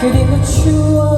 그리고 추억